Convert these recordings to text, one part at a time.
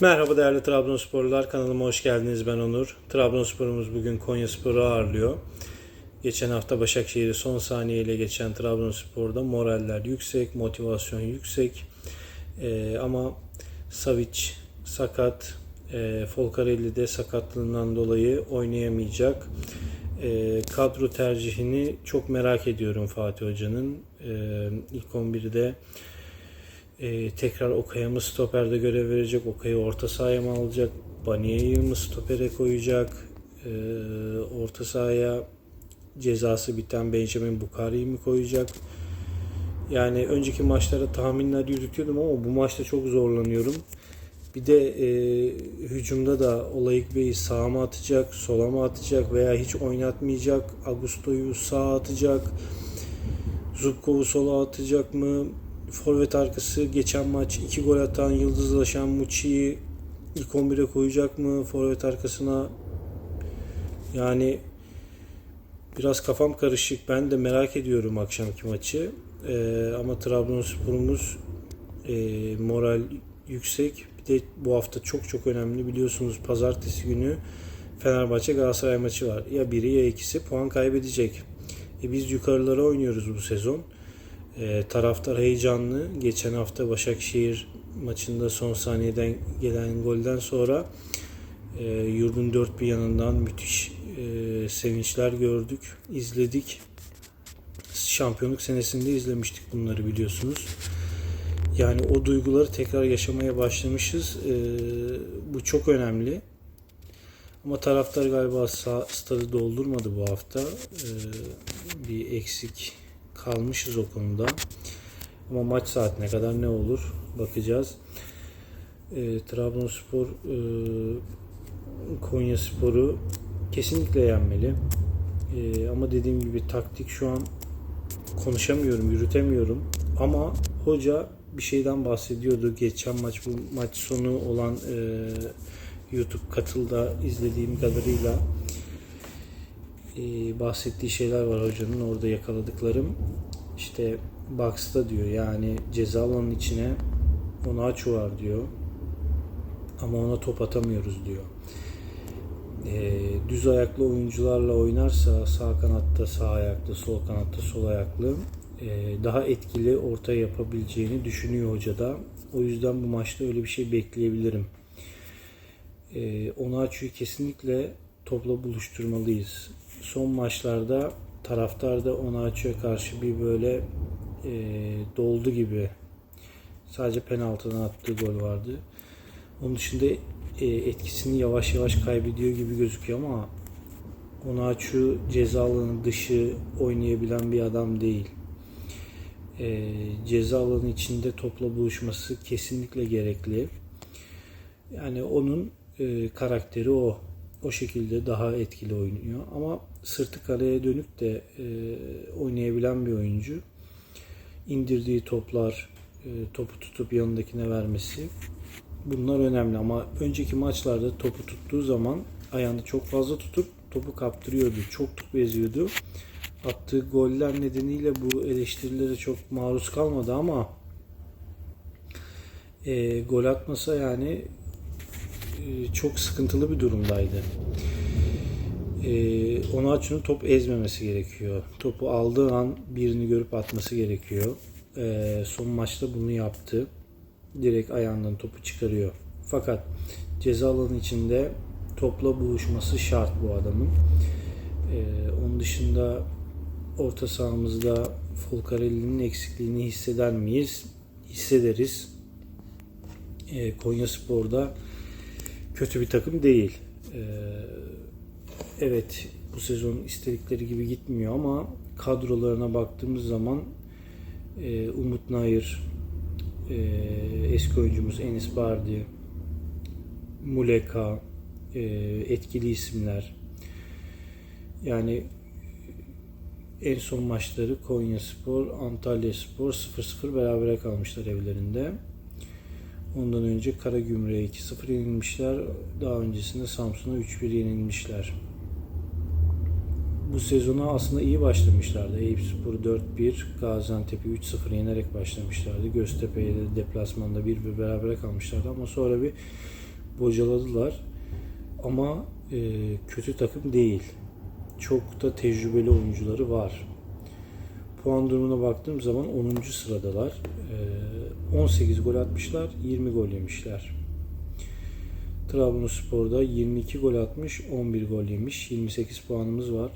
Merhaba değerli Trabzonsporlular kanalıma hoş geldiniz ben Onur. Trabzonsporumuz bugün Konyaspor'u ağırlıyor. Geçen hafta Başakşehir'i son saniyeyle geçen Trabzonspor'da moraller yüksek, motivasyon yüksek. Ee, ama Savic sakat, e, Folcarelli de sakatlığından dolayı oynayamayacak. Ee, kadro tercihini çok merak ediyorum Fatih Hoca'nın. Ee, ilk 11'de ee, tekrar Okay'a mı stoperde görev verecek? Okay'ı orta sahaya mı alacak? Baniye'yi mi stopere koyacak? Ee, orta sahaya cezası biten Benjamin Bukari'yi mi koyacak? Yani önceki maçlara tahminler yürütüyordum ama bu maçta çok zorlanıyorum. Bir de e, hücumda da Olayık Bey'i sağa mı atacak, sola mı atacak veya hiç oynatmayacak. Augusto'yu sağa atacak. Zubkov'u sola atacak mı? Forvet arkası geçen maç 2 gol atan yıldızlaşan Muçi'yi ilk 11'e koyacak mı? Forvet arkasına yani biraz kafam karışık. Ben de merak ediyorum akşamki maçı. Ee, ama Trabzonspor'umuz e, moral yüksek. Bir de bu hafta çok çok önemli biliyorsunuz pazartesi günü Fenerbahçe Galatasaray maçı var. Ya biri ya ikisi puan kaybedecek. E biz yukarılara oynuyoruz bu sezon. E, taraftar heyecanlı. Geçen hafta Başakşehir maçında son saniyeden gelen golden sonra e, yurdun dört bir yanından müthiş e, sevinçler gördük, izledik. Şampiyonluk senesinde izlemiştik bunları biliyorsunuz. Yani o duyguları tekrar yaşamaya başlamışız. E, bu çok önemli. Ama taraftar galiba sağ, stadı doldurmadı bu hafta. E, bir eksik kalmışız o konuda. Ama maç saatine kadar ne olur bakacağız. E, Trabzonspor e, Konya Spor'u kesinlikle yenmeli. E, ama dediğim gibi taktik şu an konuşamıyorum, yürütemiyorum. Ama hoca bir şeyden bahsediyordu. Geçen maç bu maç sonu olan e, YouTube katılda izlediğim kadarıyla e, bahsettiği şeyler var hocanın orada yakaladıklarım. İşte box'ta diyor yani ceza alanının içine onu aç var diyor. Ama ona top atamıyoruz diyor. E, düz ayaklı oyuncularla oynarsa sağ kanatta sağ ayaklı, sol kanatta sol ayaklı e, daha etkili orta yapabileceğini düşünüyor hoca da. O yüzden bu maçta öyle bir şey bekleyebilirim. E, Onaçu'yu kesinlikle topla buluşturmalıyız. Son maçlarda taraftar da Onaçu'ya karşı bir böyle e, doldu gibi. Sadece penaltıdan attığı gol vardı. Onun dışında e, etkisini yavaş yavaş kaybediyor gibi gözüküyor ama Onaçu ceza alanı dışı oynayabilen bir adam değil. E, ceza içinde topla buluşması kesinlikle gerekli. Yani onun e, karakteri o. O şekilde daha etkili oynuyor. Ama sırtı kaleye dönüp de e, oynayabilen bir oyuncu. İndirdiği toplar, e, topu tutup yanındakine vermesi bunlar önemli ama önceki maçlarda topu tuttuğu zaman ayağını çok fazla tutup topu kaptırıyordu. Çok top eziyordu. Attığı goller nedeniyle bu eleştirilere çok maruz kalmadı ama e, gol atmasa yani çok sıkıntılı bir durumdaydı. E, Onaçu'nun top ezmemesi gerekiyor. Topu aldığı an birini görüp atması gerekiyor. E, son maçta bunu yaptı. Direkt ayağından topu çıkarıyor. Fakat ceza alanı içinde topla buluşması şart bu adamın. E, onun dışında orta sahamızda Folcarelli'nin eksikliğini hisseder miyiz? Hissederiz. E, Konya Spor'da kötü bir takım değil. Ee, evet bu sezon istedikleri gibi gitmiyor ama kadrolarına baktığımız zaman e, Umut Nayır, e, eski oyuncumuz Enis Bardi, Muleka, e, etkili isimler. Yani en son maçları Konya Spor, Antalya Spor 0-0 berabere kalmışlar evlerinde. Ondan önce Karagümrük'e 2-0 yenilmişler. Daha öncesinde Samsun'a 3-1 yenilmişler. Bu sezona aslında iyi başlamışlardı. Eyüpspor 4-1, Gaziantep'i 3-0 yenerek başlamışlardı. Göztepe'ye de deplasmanda 1-1 berabere kalmışlardı ama sonra bir bocaladılar. Ama e, kötü takım değil. Çok da tecrübeli oyuncuları var. Puan durumuna baktığım zaman 10. sıradalar. E, 18 gol atmışlar, 20 gol yemişler. Trabzonspor'da 22 gol atmış, 11 gol yemiş. 28 puanımız var.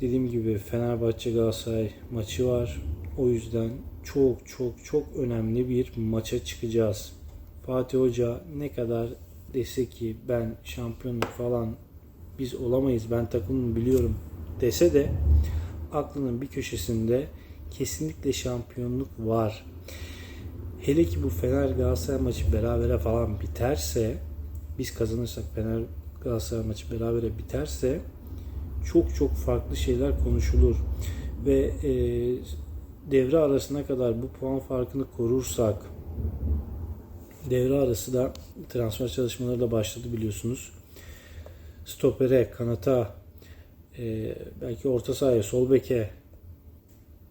Dediğim gibi Fenerbahçe Galatasaray maçı var. O yüzden çok çok çok önemli bir maça çıkacağız. Fatih Hoca ne kadar dese ki ben şampiyonluk falan biz olamayız ben takımımı biliyorum dese de aklının bir köşesinde kesinlikle şampiyonluk var. Hele ki bu Fener Galatasaray maçı berabere falan biterse biz kazanırsak Fener Galatasaray maçı berabere biterse çok çok farklı şeyler konuşulur ve e, devre arasına kadar bu puan farkını korursak devre arası da transfer çalışmaları da başladı biliyorsunuz. Stopere, kanata, e, belki orta sahaya, sol beke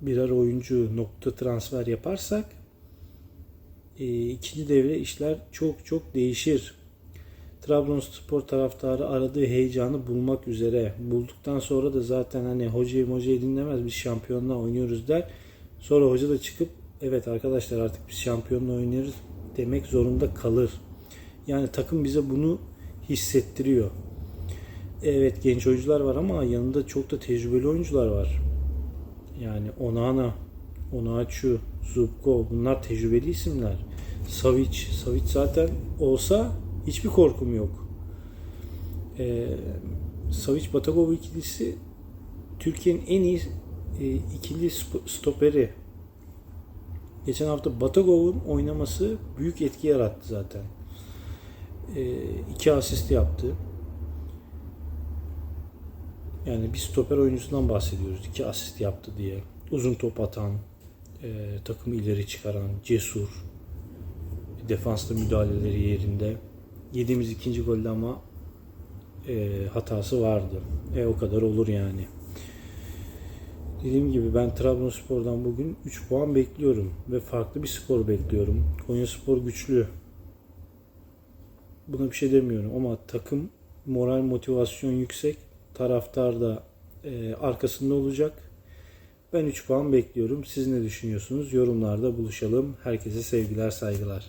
birer oyuncu nokta transfer yaparsak e, ikinci devre işler çok çok değişir. Trabzonspor taraftarı aradığı heyecanı bulmak üzere. Bulduktan sonra da zaten hani hocayı hocayı dinlemez biz şampiyonla oynuyoruz der. Sonra hoca da çıkıp evet arkadaşlar artık biz şampiyonla oynuyoruz demek zorunda kalır. Yani takım bize bunu hissettiriyor. Evet genç oyuncular var ama yanında çok da tecrübeli oyuncular var. Yani Onana, Onaçu, Zubko bunlar tecrübeli isimler. Savic, Savic zaten olsa hiçbir korkum yok. Ee, Savic Batagov ikilisi Türkiye'nin en iyi e, ikili stoperi. Geçen hafta Batagov'un oynaması büyük etki yarattı zaten. E, iki asist yaptı. Yani bir stoper oyuncusundan bahsediyoruz. İki asist yaptı diye. Uzun top atan, e, takımı ileri çıkaran, cesur, defansta müdahaleleri yerinde. Yediğimiz ikinci golde ama e, hatası vardı. E o kadar olur yani. Dediğim gibi ben Trabzonspor'dan bugün 3 puan bekliyorum ve farklı bir skor bekliyorum. Konyaspor güçlü. Buna bir şey demiyorum ama takım moral motivasyon yüksek. Taraftar da e, arkasında olacak. Ben 3 puan bekliyorum. Siz ne düşünüyorsunuz? Yorumlarda buluşalım. Herkese sevgiler, saygılar.